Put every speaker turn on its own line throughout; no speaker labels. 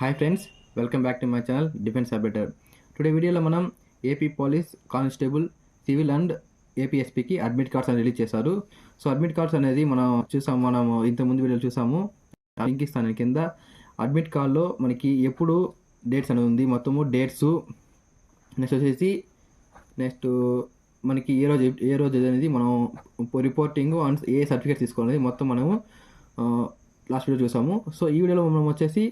Hi friends welcome back to my channel defence a better today వీడియోలో మనం AP police constable civil and ఏపీఎస్పీకి admit cards అని release చేశారు. So admit cards అనేది మనం చూసాము మనం ఇంత ముందు వీడియోలో చూసాము. లింక్ ఇస్తాను కింద. అడ్మిట్ కార్డ్లో మనకి ఎప్పుడు డేట్స్ అనేది ఉంది. మొత్తము డేట్స్ నెక్స్ట్ వచ్చేసి నెక్స్ట్ మనకి ఏ రోజు ఏ రోజు అనేది మనం రిపోర్టింగ్ అండ్ ఏ సర్టిఫికేట్ తీసుకోవాలి మొత్తం మనము లాస్ట్ వీడియో చూసాము. సో ఈ వీడియోలో మనం వచ్చేసి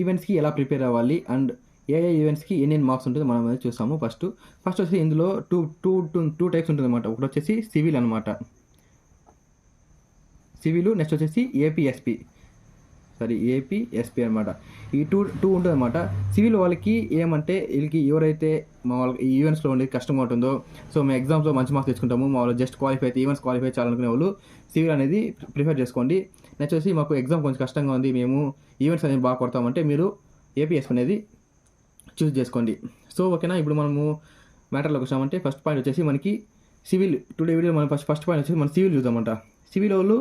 ఈవెంట్స్కి ఎలా ప్రిపేర్ అవ్వాలి అండ్ ఏ ఏ ఈవెంట్స్కి ఎన్ని మార్క్స్ ఉంటుందో మనం అనేది చూసాము ఫస్ట్ ఫస్ట్ వచ్చి ఇందులో two two two two types ఉంటుంది అనమాట ఒకటి వచ్చేసి సివిల్ అనమాట సివిల్ నెక్స్ట్ వచ్చేసి ఏపీఎస్పి సారీ ఏపీఎస్పి అనమాట ఈ టూ టూ ఉంటుంది అనమాట సివిల్ వాళ్ళకి ఏమంటే వీళ్ళకి ఎవరైతే మా వాళ్ళకి ఈ ఈవెంట్స్లో ఉండేది కష్టంగా ఉంటుందో సో మేము ఎగ్జామ్స్లో మంచి మార్క్స్ తెచ్చుకుంటాము. మా వాళ్ళు జస్ట్ క్వాలిఫై అయితే ఈవెంట్స్ క్వాలిఫై చేయాలనుకునే వాళ్ళు సివిల్ అనేది ప్రిఫర్ చేసుకోండి. నెక్స్ట్ వచ్చి మాకు ఎగ్జామ్ కొంచెం కష్టంగా ఉంది మేము ఈవెంట్స్ అనేది బాగా కొడతామంటే మీరు ఏపీఎస్ అనేది చూస్ చేసుకోండి. సో ఓకేనా ఇప్పుడు మనము మ్యాటర్లోకి వచ్చామంటే ఫస్ట్ పాయింట్ వచ్చేసి మనకి సివిల్ టుడే వీడియో మనం ఫస్ట్ ఫస్ట్ పాయింట్ వచ్చేసి మనం సివిల్ చూద్దామంట. సివిల్ వాళ్ళు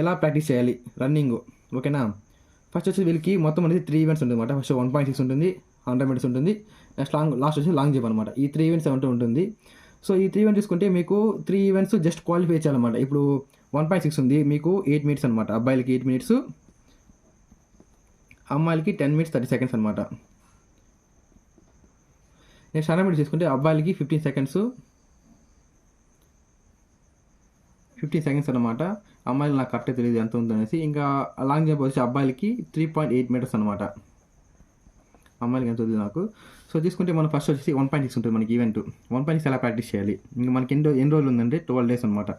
ఎలా ప్రాక్టీస్ చేయాలి? రన్నింగ్ ఓకేనా ఫస్ట్ వచ్చి వీళ్ళకి మొత్తం అనేది త్రీ ఈవెంట్స్ ఉంటుంది అనమాట ఫస్ట్ వన్ పాయింట్ సిక్స్ ఉంటుంది హండ్రెడ్ మీటర్స్ ఉంటుంది. నెక్స్ట్ లాంగ్ లాస్ట్ వచ్చి లాంగ్ జంప్ అనమాట ఈ త్రీ ఈవెంట్స్ అంటూ ఉంటుంది? సో ఈ త్రీ ఈవెంట్ తీసుకుంటే మీకు త్రీ ఈవెంట్స్ జస్ట్ క్వాలిఫై చేయాలన్నమాట. ఇప్పుడు వన్ పాయింట్ సిక్స్ ఉంది. మీకు ఎయిట్ మినిట్స్ అనమాట అబ్బాయిలకి ఎయిట్ మినిట్స్ అమ్మాయిలకి టెన్ మినిట్స్ థర్టీ సెకండ్స్ అనమాట నెక్స్ట్ హండ్రెడ్ మినిట్స్ తీసుకుంటే అబ్బాయిలకి ఫిఫ్టీన్ సెకండ్స్ ఫిఫ్టీన్ సెకండ్స్ అనమాట అమ్మాయిలు నాకు కరెక్ట్ తెలియదు ఎంత ఉందనేసి ఇంకా లాంగ్ జంప్ వచ్చి అబ్బాయిలకి త్రీ పాయింట్ ఎయిట్ మీటర్స్ అనమాట అమ్మాయిలకి ఎంత ఉంది నాకు. సో తీసుకుంటే మనం ఫస్ట్ వచ్చేసి వన్ పాయింట్ సిక్స్ ఉంటుంది మనకి ఈవెంట్ వన్ పాయింట్ సిక్స్ ఎలా ప్రాక్టీస్ చేయాలి? ఇంకా మనకి ఎన్ని ఎన్ని రోజులు ఉందంటే ట్వెల్వ్ డేస్ అనమాట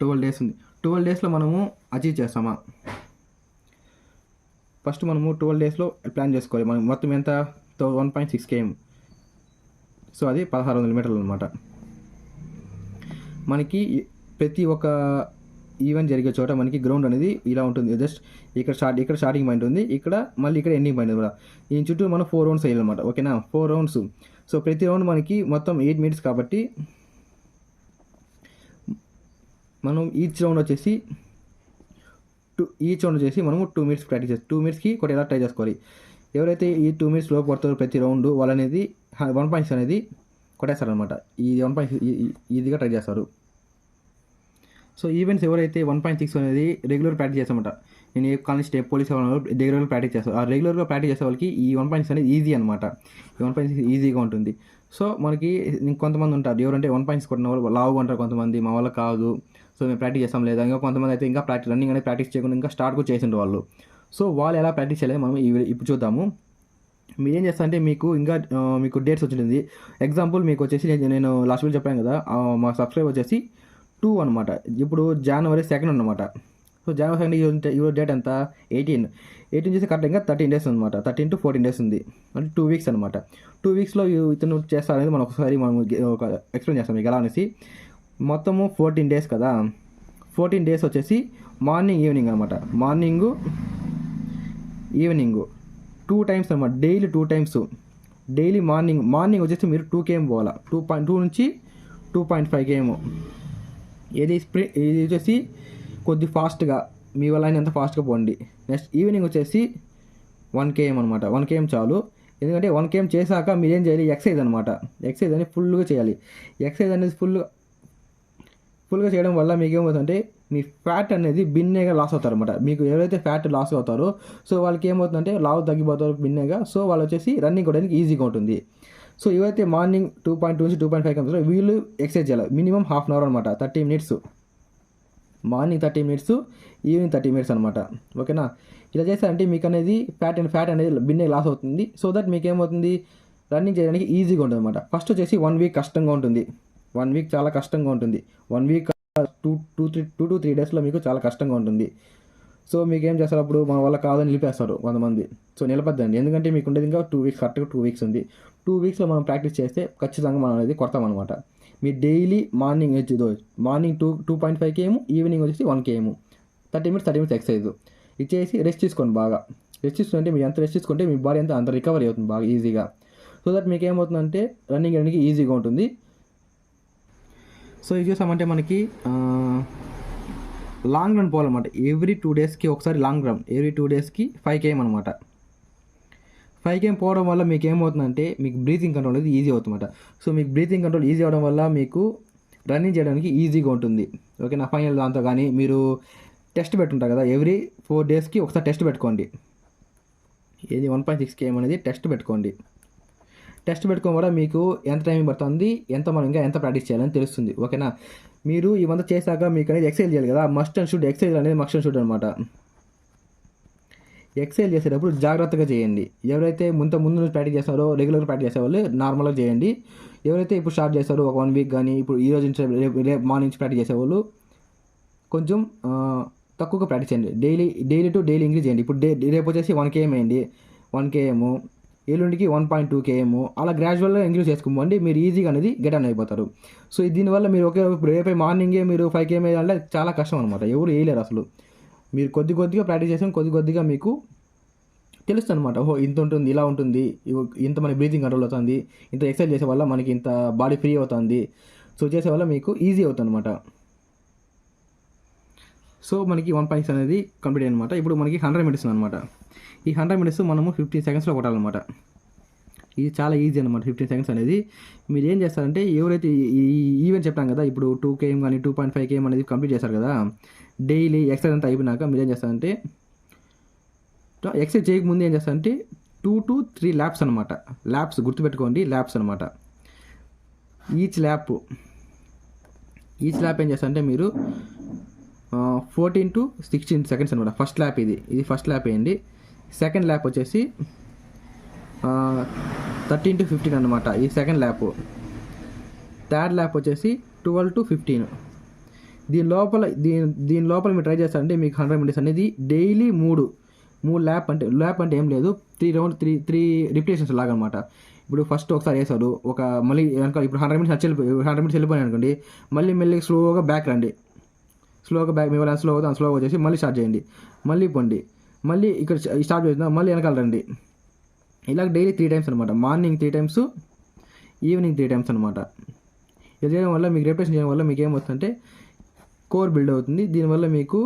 ట్వెల్వ్ డేస్ ఉంది. ట్వెల్వ్ డేస్లో మనము అచీవ్ చేస్తామా? ఫస్ట్ మనము ట్వెల్వ్ డేస్లో ప్లాన్ చేసుకోవాలి. మనం మొత్తం ఎంత? One point six KM. So అది పదహారు వందల మీటర్లు అనమాట మనకి ప్రతి ఒక్క ఈవెంట్ జరిగే చోట మనకి గ్రౌండ్ అనేది ఇలా ఉంటుంది. జస్ట్ ఇక్కడ స్టార్ట్ ఇక్కడ స్టార్టింగ్ పాయింట్ ఉంది. ఇక్కడ మళ్ళీ ఇక్కడ ఎండింగ్ పాయింట్ కూడా. ఈ చుట్టూ మనం ఫోర్ రౌండ్స్ వేయాలన్నమాట. ఓకేనా? Four rounds. సో ప్రతి రౌండ్ మనకి మొత్తం ఎయిట్ మినిట్స్ కాబట్టి మనం ఈచ్ రౌండ్ వచ్చేసి టూ ఈచ్ రౌండ్ వచ్చేసి మనము టూ మినిట్స్ ప్రాక్టీస్ చేస్తాం టూ మినిట్స్కి ఒకటి ఎలా ట్రై చేసుకోవాలి? ఎవరైతే ఈ టూ మినిట్స్ లోపు పడతారో ప్రతి రౌండ్ వాళ్ళనేది వన్ పాయింట్స్ అనేది కొట్టేస్తారనమాట ఈ వన్ పాయింట్ ఈజీగా ట్రై చేస్తారు. సో ఈవెంట్స్ ఎవరైతే వన్ పాయింట్ సిక్స్ అనేది రెగ్యులర్ ప్రాక్టీస్ చేస్తామంట నేను ఏ స్టేప్ పోలీస్ వాళ్ళు ప్రాక్టీస్ చేస్తాను ఆ రెగ్యులర్గా ప్రాక్టీస్ చేసే వాళ్ళకి ఈ వన్ పాయింట్ అనేది ఈజీ అనమాట ఈ వన్ పాయింట్ సిక్స్ ఈజీగా ఉంటుంది. సో మనకి కొంతమంది ఉంటారు. ఎవరంటే వన్ పాయింట్స్ కొట్టిన వాళ్ళు లావుగా ఉంటారు కొంతమంది. మా వాళ్ళ కాదు. సో మేము ప్రాక్టీస్ చేస్తాం లేదా ఇంకా కొంతమంది అయితే ఇంకా ప్రాక్టీస్ రన్నింగ్ అనేది ప్రాక్టీస్ చేయకుండా ఇంకా స్టార్ట్ కూడా చేసిండ్రు వాళ్ళు. సో వాళ్ళు ఎలా ప్రాక్టీస్ చేయలేదు మనం ఇప్పుడు చూద్దాము. మీరు ఏం చేస్తా అంటే మీకు ఇంకా మీకు డేట్స్ వచ్చింది. ఎగ్జాంపుల్ మీకు వచ్చేసి నేను- లాస్ట్ వీక్ చెప్పాను కదా మా సబ్స్క్రైబ్ వచ్చేసి టూ అనమాట ఇప్పుడు జనవరి సెకండ్ అనమాట సో జనవరి సెకండ్ ఈరోజు ఈరోజు డేట్ ఎంత? ఎయిటీన్ ఎయిటీన్ చేసి కరెక్ట్ ఇంకా థర్టీన్ డేస్ అనమాట థర్టీన్ టు ఫోర్టీన్ డేస్ ఉంది. అంటే టూ వీక్స్ అనమాట టూ వీక్స్లో ఇతను చేస్తారనేది మనం ఒకసారి మనం ఒక ఎక్స్ప్లెయిన్ చేస్తాం మీకు ఎలా అనేసి. మొత్తము ఫోర్టీన్ డేస్ కదా. ఫోర్టీన్ డేస్ వచ్చేసి మార్నింగ్ ఈవినింగ్ అనమాట మార్నింగు ఈవినింగ్. టూ టైమ్స్ అనమాట daily two times. Daily morning morning వచ్చేసి మీరు టూ కేఎం పోవాలా. టూ పాయింట్ టూ నుంచి టూ పాయింట్ ఫైవ్ కేఎం ఇది స్ప్రి ఇది వచ్చేసి కొద్ది ఫాస్ట్గా మీ వల్ల అయినంత ఫాస్ట్గా పోండి. నెక్స్ట్ ఈవినింగ్ వచ్చేసి వన్ కేఎం అనమాట వన్ కేఎం చాలు. ఎందుకంటే వన్ కేఎం చేశాక మీరు ఏం చేయాలి? ఎక్సైజ్ అనమాట ఎక్సైజ్ అనేది ఫుల్గా చేయాలి. ఎక్సైజ్ అనేది ఫుల్ ఫుల్గా చేయడం వల్ల మీకు ఏమవుతుందంటే మీ ఫ్యాట్ అనేది బిన్నేగా లాస్ అవుతారు అనమాట మీకు ఎవరైతే ఫ్యాట్ లాస్ అవుతారో సో వాళ్ళకి ఏమవుతుందంటే లావు తగ్గిపోతారు బిన్నేగా. సో వాళ్ళు వచ్చేసి రన్నింగ్ కొట్టడానికి ఈజీగా ఉంటుంది. సో ఇవైతే మార్నింగ్ టూ పాయింట్ టూ నుంచి టూ పాయింట్ ఫైవ్ కంటే వీళ్ళు ఎక్సర్సైజ్ చేయాలి. మినిమం హాఫ్ అన్ అవర్ అనమాట thirty minutes. Morning thirty minutes evening thirty minutes అనమాట ఓకేనా? ఇలా చేస్తారంటే మీకు అనేది ఫ్యాట్ అండ్ ఫ్యాట్ అనేది బిన్నే లాస్ అవుతుంది. సో దట్ మీకు ఏమవుతుంది రన్నింగ్ చేయడానికి ఈజీగా ఉంటుంది అనమాట ఫస్ట్ వచ్చేసి వన్ వీక్ కష్టంగా ఉంటుంది. వన్ వీక్ చాలా కష్టంగా ఉంటుంది. One week two two three two to three డేస్లో మీకు చాలా కష్టంగా ఉంటుంది. సో మీకు ఏం చేస్తారు అప్పుడు? మన వల్ల కాదని నిలిపేస్తారు కొంతమంది. సో నిలబద్దండి ఎందుకంటే మీకు ఉండేది ఇంకా టూ వీక్స్ కరెక్ట్గా టూ వీక్స్ ఉంది. టూ వీక్స్లో మనం ప్రాక్టీస్ చేస్తే ఖచ్చితంగా మనం అనేది కొడతాం అనమాట మీ డైలీ మార్నింగ్ వచ్చి morning two two point five KM evening వచ్చేసి one KM thirty minutes thirty minutes exercise. ఇచ్చేసి రెస్ట్ తీసుకోండి బాగా. రెస్ట్ తీసుకుంటే మీరు ఎంత రెస్ట్ తీసుకుంటే మీ బాడీ అంతా అంత రికవరీ అవుతుంది బాగా ఈజీగా. సో దట్ మీకు ఏమవుతుందంటే రన్నింగ్ రన్నింగ్ ఈజీగా ఉంటుంది. సో ఇది చూసామంటే మనకి లాంగ్ రన్ పోవాలన్నమాట. ఎవ్రీ టూ డేస్కి ఒకసారి లాంగ్ రన్ ఎవ్రీ టూ డేస్కి ఫైవ్ కేఎం అనమాట ఫైవ్ కేఎం పోవడం వల్ల మీకు ఏమవుతుందంటే మీకు బ్రీతింగ్ కంట్రోల్ అనేది ఈజీ అవుతుందన్నమాట. సో మీకు బ్రీతింగ్ కంట్రోల్ ఈజీ అవడం వల్ల మీకు రన్నింగ్ చేయడానికి ఈజీగా ఉంటుంది. ఓకే నా ఫైనల్ దాంతో కానీ మీరు టెస్ట్ పెట్టుంటారు కదా ఎవ్రీ ఫోర్ డేస్కి ఒకసారి టెస్ట్ పెట్టుకోండి. ఏది? వన్ పాయింట్ సిక్స్ కేఎం అనేది టెస్ట్ పెట్టుకోండి. టెస్ట్ పెట్టుకోవడం కూడా మీకు ఎంత టైం పడుతుంది ఎంత మనం ఇంకా ఎంత ప్రాక్టీస్ చేయాలని తెలుస్తుంది ఓకేనా? మీరు ఇవంతా చేశాక మీకు అనేది ఎక్సైజ్ చేయాలి కదా మస్ట్ అండ్ షూట్ ఎక్సైజ్ అనేది మస్ట్ అండ్ షూట్ అనమాట ఎక్సైజ్ చేసేటప్పుడు జాగ్రత్తగా చేయండి. ఎవరైతే ముంత ముందు నుంచి ప్రాక్టీస్ చేస్తారో రెగ్యులర్ ప్రాక్టీస్ చేసే వాళ్ళు నార్మల్గా చేయండి. ఎవరైతే ఇప్పుడు స్టార్ట్ చేస్తారో ఒక వన్ వీక్ కానీ ఇప్పుడు ఈ రోజు నుంచి రేపు రేపు మార్నింగ్ నుంచి ప్రాక్టీస్ చేసేవాళ్ళు కొంచెం తక్కువగా ప్రాక్టీస్ చేయండి. Daily daily to daily increase చేయండి. ఇప్పుడు డే రేపు వచ్చేసి వన్ కేఎం వేయండి. వన్ కేఎము ఎల్లుండికి వన్ పాయింట్ టూ కేఎం అలా గ్రాడ్యువల్గా ఇంక్రీజ్ చేసుకోమండి మీరు ఈజీగా అనేది గెట్ అన్ అయిపోతారు. సో దీనివల్ల మీరు ఒకే ఇప్పుడు రేపే మార్నింగే మీరు ఫైవ్ కేఎం వేయాలంటే చాలా కష్టం అనమాట ఎవరు వేయలేరు అసలు. మీరు కొద్ది కొద్దిగా ప్రాక్టీస్ చేసాం కొద్ది కొద్దిగా మీకు తెలుస్తుంది అనమాట ఓహో ఇంత ఉంటుంది ఇలా ఉంటుంది ఇంత మన బ్రీతింగ్ కంట్రోల్ అవుతుంది ఇంత ఎక్సర్సైజ్ చేసే వల్ల మనకి ఇంత బాడీ ఫ్రీ అవుతుంది. సో చేసే వల్ల మీకు ఈజీ అవుతుంది అనమాట సో మనకి వన్ పాయింట్స్ అనేది కంప్లీట్ అనమాట ఇప్పుడు మనకి హండ్రెడ్ మీటర్స్ అనమాట ఈ హండ్రెడ్ మినిట్స్ మనము ఫిఫ్టీన్ సెకండ్స్లో కొట్టాలన్నమాట. ఇది చాలా ఈజీ అనమాట ఫిఫ్టీన్ సెకండ్స్ అనేది. మీరు ఏం చేస్తారంటే ఎవరైతే ఈ- ఈవెంట్ చెప్పాం కదా ఇప్పుడు టూ కేఎం కానీ టూ పాయింట్ ఫైవ్ కేఎం అనేది కంప్లీట్ చేస్తారు కదా డైలీ ఎక్సైజ్ అంతా అయిపోయినాక మీరు ఏం చేస్తారంటే ఎక్సైజ్ చేయకముందు ఏం చేస్తారంటే టూ టు త్రీ ల్యాబ్స్ అనమాట ల్యాబ్స్ గుర్తుపెట్టుకోండి ల్యాబ్స్ అనమాట ఈచ్ ల్యాప్ ఈచ్ ల్యాప్ ఏం చేస్తారంటే మీరు ఫోర్టీన్ టు సిక్స్టీన్ సెకండ్స్ అనమాట ఫస్ట్ ల్యాప్ ఇది. ఇది ఫస్ట్ ల్యాప్ వేయండి సెకండ్ ల్యాప్ వచ్చేసి థర్టీన్ టు ఫిఫ్టీన్ అనమాట ఈ సెకండ్ ల్యాప్ థర్డ్ ల్యాప్ వచ్చేసి ట్వెల్వ్ టు ఫిఫ్టీన్ దీని లోపల దీని దీని లోపల మీరు ట్రై చేస్తారంటే మీకు హండ్రెడ్ మినిట్స్ అనేది డైలీ మూడు మూడు ల్యాప్ అంటే ల్యాప్ అంటే ఏం లేదు. Three round three three repetitions లాగా అనమాట ఇప్పుడు ఫస్ట్ ఒకసారి వేసాడు ఒక మళ్ళీ వెనక ఇప్పుడు హండ్రెడ్ మినిట్స్ వెళ్ళిపోయి హండ్రెడ్ మినిట్స్ వెళ్ళిపోయాను అనుకోండి మళ్ళీ మెల్లి స్లోగా బ్యాక్ రండి. స్లోగా బ్యాక్ మీ వల్ల స్లో అవుతుంది స్లోగా వచ్చేసి మళ్ళీ స్టార్ట్ చేయండి. మళ్ళీ పొండి. మళ్ళీ ఇక్కడ స్టార్ట్ చేస్తున్నాం మళ్ళీ వెనకాల రండి. ఇలా డైలీ త్రీ టైమ్స్ అనమాట morning three times evening three times అనమాట ఇది చేయడం వల్ల మీకు రిప్రెషన్ చేయడం వల్ల మీకు ఏమవుతుందంటే కోర్ బిల్డ్ అవుతుంది. దీనివల్ల మీకు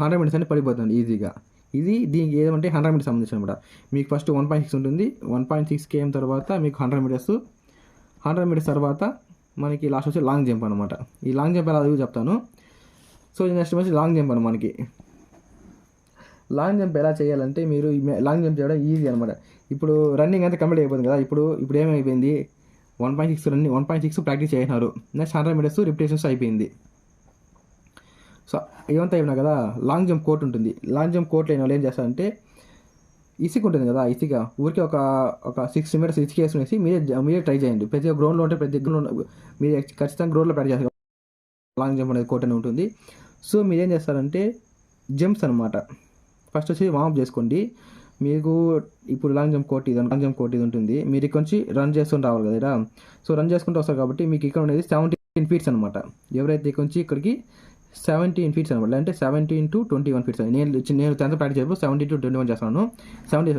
హండ్రెడ్ మినిట్స్ అనేది పడిపోతుంది ఈజీగా ఇది దీనికి ఏమంటే హండ్రెడ్ మీటర్స్ సంబంధించిన అనమాట మీకు ఫస్ట్ వన్ పాయింట్ సిక్స్ ఉంటుంది. వన్ పాయింట్ సిక్స్ కేఎం తర్వాత మీకు హండ్రెడ్ మీటర్స్ హండ్రెడ్ మీటర్స్ తర్వాత మనకి లాస్ట్ వచ్చి లాంగ్ జంప్ అనమాట ఈ లాంగ్ జంప్ ఎలా అది చెప్తాను. సో నెక్స్ట్ వచ్చి లాంగ్ జంప్ అని మనకి. లాంగ్ జంప్ ఎలా చేయాలంటే మీరు లాంగ్ జంప్ చేయడం ఈజీ అనమాట ఇప్పుడు రన్నింగ్ అంతా కంప్లీట్ అయిపోతుంది కదా. ఇప్పుడు ఇప్పుడు ఏమైపోయింది? One point six running one point six practice చేసినారు. నెక్స్ట్ హండ్రెడ్ మీటర్స్ రిపిటేషన్స్ అయిపోయింది. సో ఇవంతా అయినా కదా లాంగ్ జంప్ కోర్ట్ ఉంటుంది. లాంగ్ జంప్ కోర్ట్ లేని వాళ్ళు ఏం చేస్తారంటే ఇసుక ఉంటుంది కదా ఇసుక. ఊరికే ఒక ఒక సిక్స్ మీటర్స్ ఇసుక వేసుకునేసి మీరే మీరే ట్రై చేయండి. ప్రతి గ్రౌండ్లో ఉంటే ప్రతి గ్రౌండ్ మీరు ఖచ్చితంగా గ్రౌండ్లో ప్రాక్టీస్ చేస్తారు. లాంగ్ జంప్ అనేది కోర్ట్ అని ఉంటుంది. సో మీరేం చేస్తారంటే జంప్స్ అనమాట ఫస్ట్ వచ్చి వామప్ చేసుకోండి. మీకు ఇప్పుడు లాంగ్ జంప్ కోట్ ఇది లాంగ్ జంప్ కోట్ ఇది ఉంటుంది. మీరు ఇక్కడ నుంచి రన్ చేసుకొని రావాలి కదా ఈడ. సో రన్ చేసుకుంటూ వస్తారు కాబట్టి మీకు ఇక్కడ ఉండేది సెవెంటీన్ ఫీట్స్ అనమాట ఎవరైతే ఇక్కడ నుంచి ఇక్కడికి సెవెంటీన్ ఫీట్స్ అనమాట అంటే seventeen to twenty one feets నేను నేను టెన్త్ ప్రాక్టీస్ చేసినప్పుడు సెవెంటీన్ టు ట్వంటీ వన్ చేస్తాను సెవెంటీ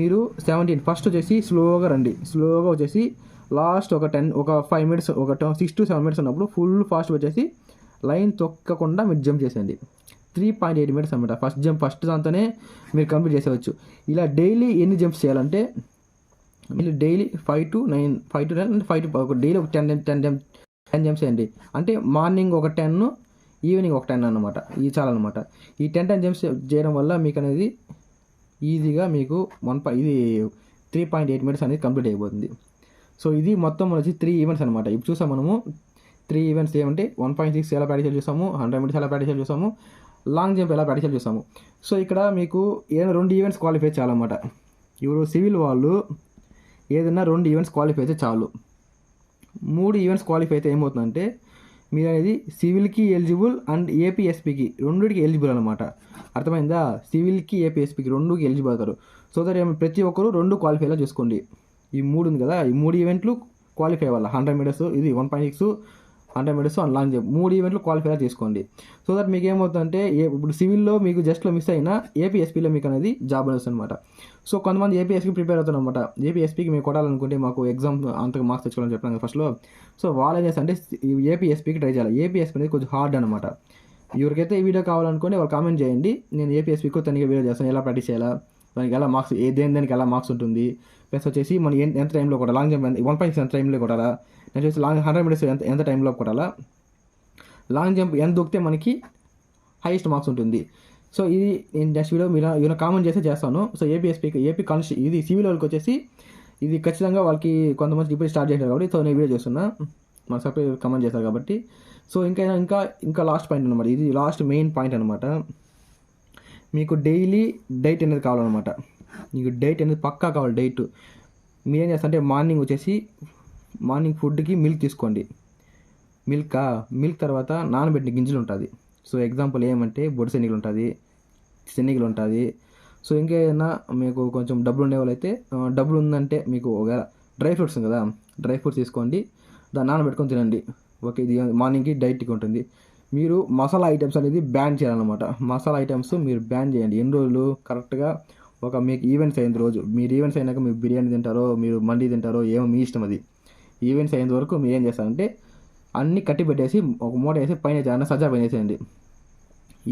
మీరు సెవెంటీన్ ఫస్ట్ వచ్చేసి స్లోగా రండి. స్లోగా వచ్చేసి లాస్ట్ ఒక టెన్ ఒక ఫైవ్ మినిట్స్ ఒక సిక్స్ టు సెవెన్ మినిట్స్ ఉన్నప్పుడు ఫుల్ ఫాస్ట్ వచ్చేసి లైన్ తొక్కకుండా మీరు జంప్ చేసేయండి. త్రీ పాయింట్ ఎయిట్ మినిట్స్ అనమాట ఫస్ట్ జంప్ ఫస్ట్ దాంతోనే మీరు కంప్లీట్ చేసేవచ్చు. ఇలా డైలీ ఎన్ని జంప్స్ చేయాలంటే మీరు daily five to nine five to nine five to ఒక డైలీ ఒక ten ten jump ten jumps చేయండి. అంటే మార్నింగ్ ఒక టెన్ ఈవినింగ్ ఒక టెన్ అనమాట ఇది చాలన్నమాట. ఈ టెన్ టెన్ జంప్స్ చేయడం వల్ల మీకు అనేది ఈజీగా మీకు వన్ పా ఇది త్రీ పాయింట్ ఎయిట్ మినిట్స్ అనేది కంప్లీట్ అయిపోతుంది. సో ఇది మొత్తం వచ్చి త్రీ ఈవెంట్స్ అనమాట ఇప్పుడు చూసాం మనము త్రీ ఈవెంట్స్ ఏమంటే వన్ పాయింట్ సిక్స్ ఎలా ప్రాక్టీస్ చూసాము హండ్రెడ్ మీటర్స్ ఎలా ప్రాక్టీస్ చూసాము లాంగ్ జంప్ ఎలా ప్రాక్టీస్ చూసాము సో ఇక్కడ మీకు ఏదైనా రెండు ఈవెంట్స్ క్వాలిఫై చేయాలన్నమాట ఇప్పుడు సివిల్ వాళ్ళు ఏదైనా రెండు ఈవెంట్స్ క్వాలిఫై అయితే చాలు. మూడు ఈవెంట్స్ క్వాలిఫై అయితే ఏమవుతుందంటే మీరు అనేది సివిల్కి ఎలిజిబుల్ అండ్ ఏపీఎస్పికి రెండుకి ఎలిజిబుల్ అనమాట అర్థమైందా? సివిల్కి ఏపీఎస్పికి రెండుకి ఎలిజిబుల్ అవుతారు. సో దట్ ఏమి ప్రతి ఒక్కరు రెండు క్వాలిఫైలా చూసుకోండి. ఈ మూడు ఉంది కదా ఈ మూడు ఈవెంట్లు క్వాలిఫై అవ్వాలి. హండ్రెడ్ మీటర్స్ ఇది one point six hundred metres and long jump మూడు ఈవెంట్లు క్వాలిఫై చేసుకోండి. సో దట్ మీకు ఏమవుతుందంటే ఇప్పుడు సివిల్లో మీకు జస్ట్లో మిస్ అయినా ఏపీఎస్పీలో మీకు అనేది జాబ్ అనేది అనమాట సో కొంతమంది ఏపీఎస్పీ ప్రిపేర్ అవుతారనమాట ఏపీఎస్పీకి మేము కొట్టాలనుకుంటే మాకు ఎగ్జామ్ అంతకు మార్క్స్ తెచ్చుకోవాలని చెప్పాను కదా ఫస్ట్లో సో వాళ్ళు ఏం చేస్తారంటే ఏపీఎస్పీకి ట్రై చేయాలి. ఏపీఎస్పీ అనేది కొంచెం హార్డ్ అనమాట ఎవరికైతే ఈ వీడియో కావాలనుకోండి వాళ్ళు కామెంట్ చేయండి. నేను ఏపీఎస్పీకి తనిగా వీడియో చేస్తాను. ఎలా ప్రాక్టీస్ చేయాలా? దానికి ఎలా మార్క్స్ ఏ దేని దానికి ఎలా మార్క్స్ ఉంటుంది? ప్లస్ వచ్చేసి మనం ఎంత ఎంత టైంలో కొట్టాలి? లాంగ్ జంప్ వన్ పాయింట్ ఎంత టైంలో కొట్టాలా? నేను చూసి లాంగ్ హండ్రెడ్ మీటర్స్ ఎంత ఎంత టైంలో కొట్టాలా? లాంగ్ జంప్ ఎంత దొక్కితే మనకి హైయెస్ట్ మార్క్స్ ఉంటుంది. సో ఇది నేను నెక్స్ట్ వీడియో మీరు ఏమైనా కామెంట్ చేస్తే చేస్తాను. సో ఏపీఎస్పీ ఏపీ కాన్స్టి ఇది సివిల్ వాళ్ళకి వచ్చేసి ఇది ఖచ్చితంగా వాళ్ళకి కొంతమంది డిపెండ్ స్టార్ట్ చేశారు కాబట్టి సో నేను వీడియో చేస్తున్నా. మన సపరేట్ కమెంట్ చేశారు కాబట్టి. సో ఇంకా ఇంకా ఇంకా లాస్ట్ పాయింట్ అనమాట ఇది లాస్ట్ మెయిన్ పాయింట్ అనమాట మీకు డైలీ డైట్ అనేది కావాలన్నమాట. మీకు డైట్ అనేది పక్కా కావాలి డైట్ మీరేం చేస్తారంటే మార్నింగ్ వచ్చేసి మార్నింగ్ ఫుడ్కి మిల్క్ తీసుకోండి. మిల్క్ మిల్క్ తర్వాత నానబెట్టిన గింజలు ఉంటుంది సో ఎగ్జాంపుల్ ఏమంటే బొడి శనగలు ఉంటుంది శనగలు ఉంటుంది సో ఇంకేదైనా మీకు కొంచెం డబ్బులు ఉండేవాళ్ళు అయితే డబ్బులు ఉందంటే మీకు ఒకవేళ డ్రై ఫ్రూట్స్ కదా డ్రై ఫ్రూట్స్ తీసుకోండి. దాన్ని నానబెట్టుకొని తినండి. ఓకే ఇది మార్నింగ్కి డైట్కి ఉంటుంది. మీరు మసాలా ఐటమ్స్ అనేది బ్యాన్ చేయాలన్నమాట. మసాలా ఐటమ్స్ మీరు బ్యాన్ చేయండి. ఎన్ని రోజులు? కరెక్ట్గా ఒక మీకు ఈవెంట్స్ అయిన రోజు. మీరు ఈవెంట్స్ అయినాక మీరు బిర్యానీ తింటారో మీరు మండి తింటారో ఏమో మీ ఇష్టం అది. ఈవెంట్స్ అయ్యేంత వరకు మీరు ఏం చేస్తారంటే అన్నీ కట్టి పెట్టేసి ఒక మూట వేసి పైన అన్న సజ్జా పైన వేసేయండి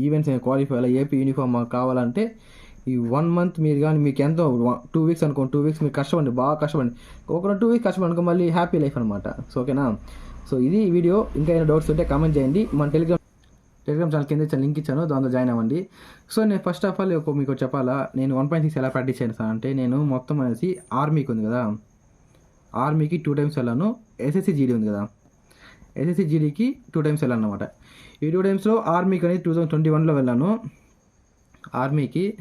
ఈవెంట్స్ క్వాలిఫై అలా ఏపీ యూనిఫామ్ మాకు కావాలంటే ఈ వన్ మంత్ మీరు కానీ మీకు ఎంతో టూ వీక్స్ అనుకోండి టూ వీక్స్ మీరు కష్టపడండి బాగా కష్టపడండి. ఒక టూ వీక్స్ కష్టపడుకో మళ్ళీ హ్యాపీ లైఫ్ అనమాట సో ఓకేనా? సో ఇది వీడియో. ఇంకా ఏమైనా డౌట్స్ ఉంటే కామెంట్ చేయండి. మన టెలిగ్రామ్ టెలిగ్రామ్ ఛానల్ కింద ఇచ్చిన లింక్ ఇచ్చాను దాంతో జాయిన్ అవ్వండి. సో నేను ఫస్ట్ ఆఫ్ ఆల్ ఒక మీకు చెప్పాలా? నేను వన్ పాయింట్ సిక్స్ ఎలా ప్రాక్టీస్ చేస్తాను అంటే నేను మొత్తం అనేసి ఆర్మీకి ఉంది కదా. ఆర్మీకి టూ టైమ్స్ వెళ్ళాను. ఎస్ఎస్సి జీడీ ఉంది కదా. ఎస్ఎస్సి జీడీకి టూ టైమ్స్ వెళ్ళాను అనమాట ఈ టూ టైమ్స్లో ఆర్మీకి అనేది టూ థౌసండ్ ట్వంటీ వన్లో వెళ్ళాను. ఆర్మీకి.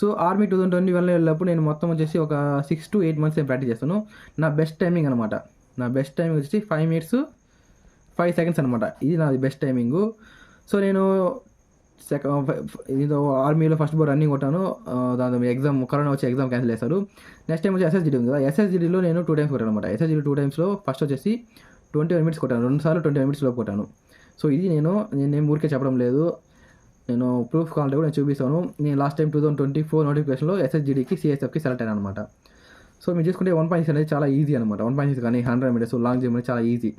So army two thousand twenty వన్లో వెళ్ళినప్పుడు నేను మొత్తం వచ్చేసి ఒక సిక్స్ టు ఎయిట్ మంత్స్ నేను ప్రాక్టీస్ చేస్తాను. నా బెస్ట్ టైమింగ్ అనమాట నా బెస్ట్ టైమింగ్ వచ్చేసి ఫైవ్ మినిట్స్ ఫైవ్ సెకండ్స్ అనమాట ఇది నాది బెస్ట్ టైమింగు సో నేను సెకండ్ ఇది ఆర్మీలో ఫస్ట్ బోర్ రన్నింగ్ కొట్టాను. దాని ఎగ్జామ్ కరోనా వచ్చి ఎగ్జామ్ క్యాన్సిల్ చేశారు. నెక్స్ట్ టైం వచ్చి ఎస్ఎస్జిడి ఉంది కదా. ఎస్ఎస్జిడిలో నేను టూ టైమ్స్ కొట్టాను అనమాట ఎస్ఎస్జిడి టూ టైమ్స్లో ఫస్ట్ వచ్చేసి ట్వంటీ వన్ మినిట్స్ కొట్టాను. రెండు సార్లు ట్వంటీ వన్ మినిట్స్లో కొట్టాను. సో ఇది నేను నేను ఊరికే చెప్పడం లేదు. నేను ప్రూఫ్ కావాలంటే కూడా నేను చూపిస్తాను. నేను last time two thousand twenty four నోటిఫికేషన్లో ఎస్ఎస్జిడికి సిఎస్ఎఫ్కి సెలెక్ట్ అయ్యాను అనమాట సో మీరు చూసుకుంటే వన్ పాయింట్ అనేది చాలా ఈజీ అనమాట వన్ పాయింట్ కానీ హండ్రెడ్ మీటర్స్ లాంగ్ జంప్ అనేది చాలా ఈజీ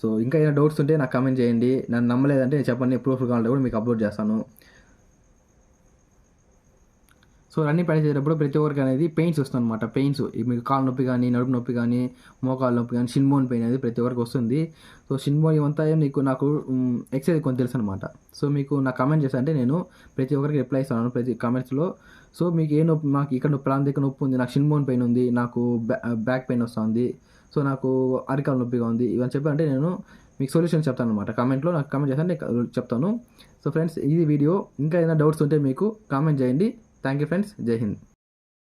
సో ఇంకా ఏదైనా డౌట్స్ ఉంటే నాకు కమెంట్ చేయండి. నన్ను నమ్మలేదంటే నేను చెప్పండి. ప్రూఫ్ కావాలంటే కూడా మీకు అప్లోడ్ చేస్తాను. సో రన్నింగ్ పనిచేసేటప్పుడు చేసేటప్పుడు ప్రతి ఒక్కరికి అనేది పెయిన్స్ వస్తుంది అనమాట పెయిన్స్ మీకు కాలు నొప్పి కానీ నడుపు నొప్పి కానీ మోకాలు నొప్పి కానీ షిన్బోన్ పెయిన్ అనేది ప్రతి ఒక్కరికి వస్తుంది. సో షిన్బోన్ ఇవంతా నీకు నాకు ఎక్సైజ్ కొంచెం తెలుసు అనమాట సో మీకు నాకు కమెంట్ చేస్తా అంటే నేను ప్రతి ఒక్కరికి రిప్లై ఇస్తాను ప్రతి కమెంట్స్లో సో మీకు ఏ నొప్పి మాకు ఇక్కడ నొప్పి ప్రాంతం దగ్గర నొప్పి ఉంది నాకు షిన్బోన్ పెయిన్ ఉంది నాకు బ్యాక్ పెయిన్ వస్తుంది. సో నాకు అరికాల నొప్పిగా ఉంది. ఇవన్నీ చెప్పాలంటే నేను మీకు సొల్యూషన్ చెప్తాను అనమాట కామెంట్లో నాకు కామెంట్ చేస్తాను నేను చెప్తాను. సో ఫ్రెండ్స్ ఇది వీడియో ఇంకా ఏదైనా డౌట్స్ ఉంటే మీకు కామెంట్ చేయండి. థ్యాంక్ యూ ఫ్రెండ్స్ జై హింద్.